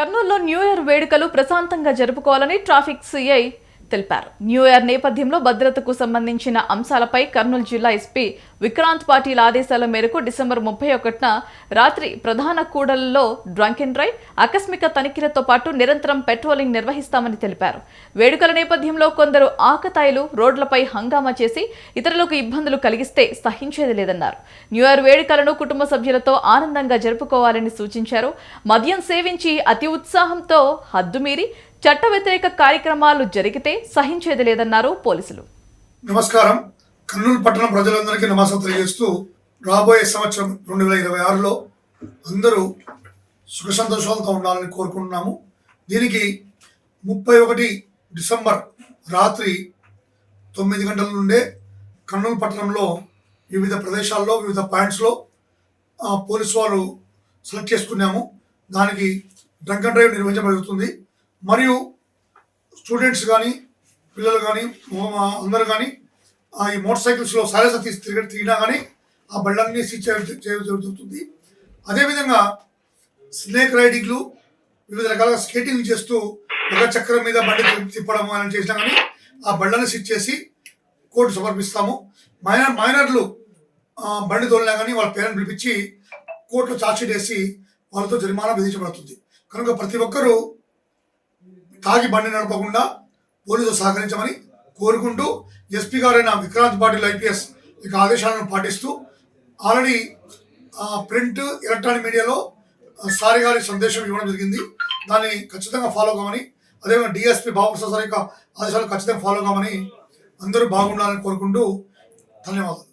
కర్నూలులో new year వేడుకలు ప్రశాంతంగా జరుపుకోవాలని ట్రాఫిక్ సిఐ తెలిపారు. న్యూ ఇయర్ నేపథ్యంలో భద్రతకు సంబంధించిన అంశాలపై కర్నూలు జిల్లా ఎస్పీ విక్రాంత్ పాటిల్ ఆదేశాల మేరకు డిసెంబర్ ముప్పై ఒకటిన రాత్రి ప్రధాన కూడలలో డ్రంక్ అండ్ డ్రైవ్ ఆకస్మిక తనిఖీలతో పాటు నిరంతరం పెట్రోలింగ్ నిర్వహిస్తామని తెలిపారు. వేడుకల నేపథ్యంలో కొందరు ఆకతాయిలు రోడ్లపై హంగామా చేసి ఇతరులకు ఇబ్బందులు కలిగిస్తే సహించేది లేదన్నారు. న్యూ ఇయర్ వేడుకలను కుటుంబ సభ్యులతో ఆనందంగా జరుపుకోవాలని సూచించారు. మద్యం సేవించి అతి ఉత్సాహంతో హద్దుమీరి చట్ట వ్యతిరేక కార్యక్రమాలు జరిగితే సహించేది లేదన్నారు పోలీసులు. నమస్కారం. కర్నూలు పట్టణం ప్రజలందరికీ నమస్కారం తెలియజేస్తూ రాబోయే సంవత్సరం రెండు వేల ఇరవై ఆరులో అందరూ సుఖ సంతోషాలతో ఉండాలని కోరుకుంటున్నాము. దీనికి ముప్పై ఒకటి డిసెంబర్ రాత్రి తొమ్మిది గంటల నుండే కర్నూలు పట్టణంలో వివిధ ప్రదేశాల్లో వివిధ పాయింట్స్లో పోలీసు వారు సెలెక్ట్ చేసుకున్నాము. దానికి డ్రంక్ అండ్ డ్రైవ్ నిర్వహించబడుతుంది. మరియు స్టూడెంట్స్ కానీ పిల్లలు కానీ అందరూ కానీ ఆ ఈ మోటార్ సైకిల్స్లో సరస తీసి తిరిగి తిరిగినా కానీ ఆ బళ్ళన్నీ సీజ్ చేయడం చేయడం జరుగుతుంది. అదేవిధంగా స్నేక్ రైడింగ్లు వివిధ రకాలుగా స్కేటింగ్ చేస్తూ ఒక చక్రం మీద బండి తిప్పడం అని చేసినా కానీ ఆ బళ్ళని సిట్ చేసి కోర్టు సమర్పిస్తాము. మైనర్ మైనర్లు బండి తోలినా కానీ వాళ్ళ పేరెంట్ పిలిపించి కోర్టులో చార్జ్షీట్ వేసి వాళ్ళతో జరిమానా విధించబడుతుంది. కనుక ప్రతి ఒక్కరూ తాగి బండి నడపకుండా పోలీసులు సహకరించమని కోరుకుంటూ ఎస్పీ గారైన విక్రాంత్ పాటిల్ ఐపీఎస్ ఇక ఆదేశాలను పాటిస్తూ ఆల్రెడీ ప్రింట్ ఎలక్ట్రానిక్ మీడియాలో సారి గారి సందేశం ఇవ్వడం జరిగింది. దాన్ని ఖచ్చితంగా ఫాలో కామని అదేవిధంగా డిఎస్పీ బాబు సార్ యొక్క ఆదేశాలు ఖచ్చితంగా ఫాలో కామని అందరూ బాగుండాలని కోరుకుంటూ ధన్యవాదాలు.